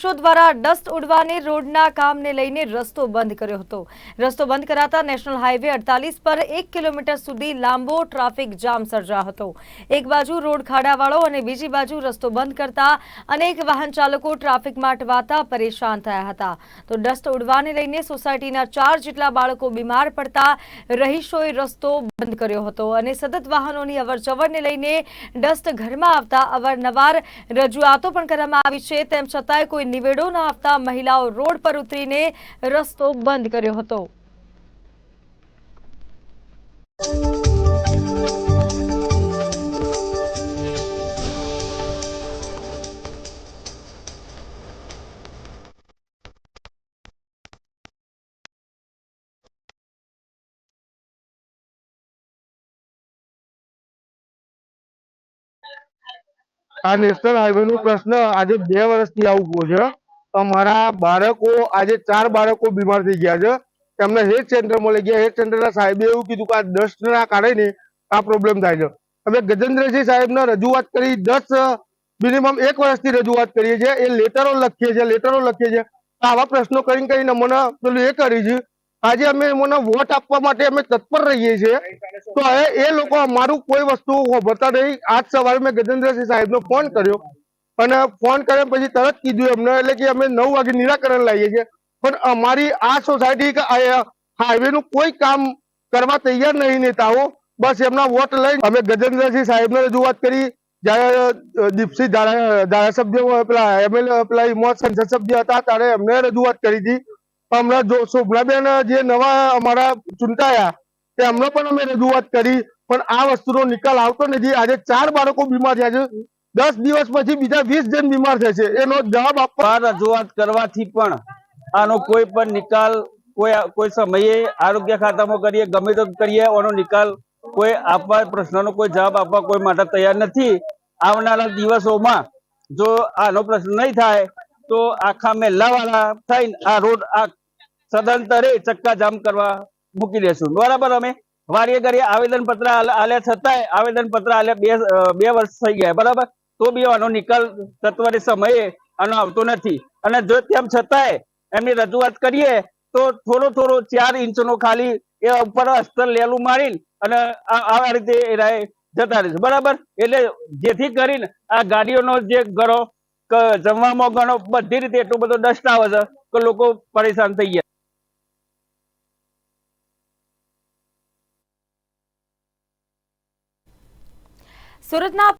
Show દ્વારા dust ઉડવાની રોડના કામને લઈને રસ્તો બંધ કર્યો હતો. રસ્તો બંધ કરાતા નેશનલ હાઈવે અડતાલીસ પર એક કિલોમીટર સુધી લાંબો ટ્રાફિક જામ સર્જાયો હતો. એક બાજુ રોડ ખાડાવાળો અને બીજી બાજુ રસ્તો બંધ કરતા અનેક વાહન ચાલકો ટ્રાફિકમાં અટવાતા પરેશાન થયા હતા. તો ડસ્ટ ઉડવાને લઈને સોસાયટીના ચાર જેટલા બાળકો બીમાર પડતા રહીશોએ રસ્તો બંધ કર્યો હતો અને સતત વાહનોની અવરજવરને લઈને ડસ્ટ ઘરમાં આવતા અવારનવાર રજૂઆતો પણ કરવામાં આવી છે. તેમ છતાંય કોઈ નિવેડો ન આપતા મહિલાઓ રોડ પર ઉતરીને રસ્તો બંધ કર્યો હતો. આ નેશનલ હાઈવે નો પ્રશ્ન આજે બે વર્ષથી આવું ઊભો છે. અમારા બાળકો આજે ચાર બાળકો બીમાર થઈ ગયા છે. એમને હેલ્થ સેન્ટરમાં લઈ ગયા. હેલ્થ સેન્ટરના સાહેબે એવું કીધું કે આ દસના કારણે આ પ્રોબ્લેમ થાય છે. અમે ગજેન્દ્રસિંહ સાહેબને રજૂઆત કરી દસ મિનિમમ એક વર્ષથી રજૂઆત કરીએ છીએ. એ લેટરો લખીએ છીએ લેટરો લખીએ છીએ. આવા પ્રશ્નો કરીને કરીને મને પેલું એ કરી છે આજે અમે મને વોટ આપવા માટે અમે તત્પર રહીએ છીએ. તો એ લોકો અમારું કોઈ વસ્તુ ભરતા નહીં. આજ સવારે મેં ગજેન્દ્રસિંહ સાહેબનો ફોન કર્યો. અને ફોન કર્યા પછી તરત કીધું એમને, એટલે કે અમે નવ વાગે નિરાકરણ લાવીએ છીએ. પણ અમારી આ સોસાયટી હાઈવે નું કોઈ કામ કરવા તૈયાર નહીં નેતાઓ. બસ એમના વોટ લઈ અમે ગજેન્દ્રસિંહ સાહેબને રજૂઆત કરી. જ્યારે દીપસિંહ ધારા- ધારાસભ્ય પેલા એમએલએ પેલા સંસદ સભ્ય હતા, ત્યારે એમને રજૂઆત કરી હતી. હમણાં શોભનાબેન જે નવા અમારા ચૂંટાયા, તે એમને પણ અમે રજૂઆત કરી, પણ આ વસ્તુનો નિકાલ આવતો નથી. આજે ચાર બાળકો બીમાર થયા છે. દસ દિવસ પછી બીજા વીસ જણ બીમાર થશે એનો જવાબ આપવા રજૂઆત કરવાથી પણ આનો કોઈ પણ નિકાલ કોઈ કોઈ સમયે આરોગ્ય ખાતામાં કરીએ, ગમે તો કરીએ, આનો નિકાલ કોઈ આપવા પ્રશ્નનો કોઈ જવાબ આપવા કોઈ માટે તૈયાર નથી. આવનારા દિવસોમાં જો આનો પ્રશ્ન નહીં થાય, તો આખા મહેલાવાળા થઈને આ રોડ આ સદંતરે ચક્કાજામ કરવા મૂકી દેશું. બરાબર અમે? વારીએ ઘડીએ આવેદન પત્ર આલ્યા છતાંય આવેદન પત્ર આલ્યા બે બે વર્ષ થઈ ગયા. બરાબર? તો બી આનો નિકાલ તત્વરે સમયે આનો આવતો નથી. અને જો તેમ છતાંય એમની રજૂઆત કરીએ, તો થોડો થોડો ચાર ઇંચનો ખાલી એ ઉપર અસ્તર લેલું મારીને અને આ રીતે એરાએ જતા રહેશે. બરાબર? એટલે જેથી કરીને આ ગાડીઓનો જે ગણો જમવામાં ગણો, બધી રીતે એટલો બધો ડસ્ટ આવે છે કે લોકો પરેશાન થઈ ગયા. સુરતના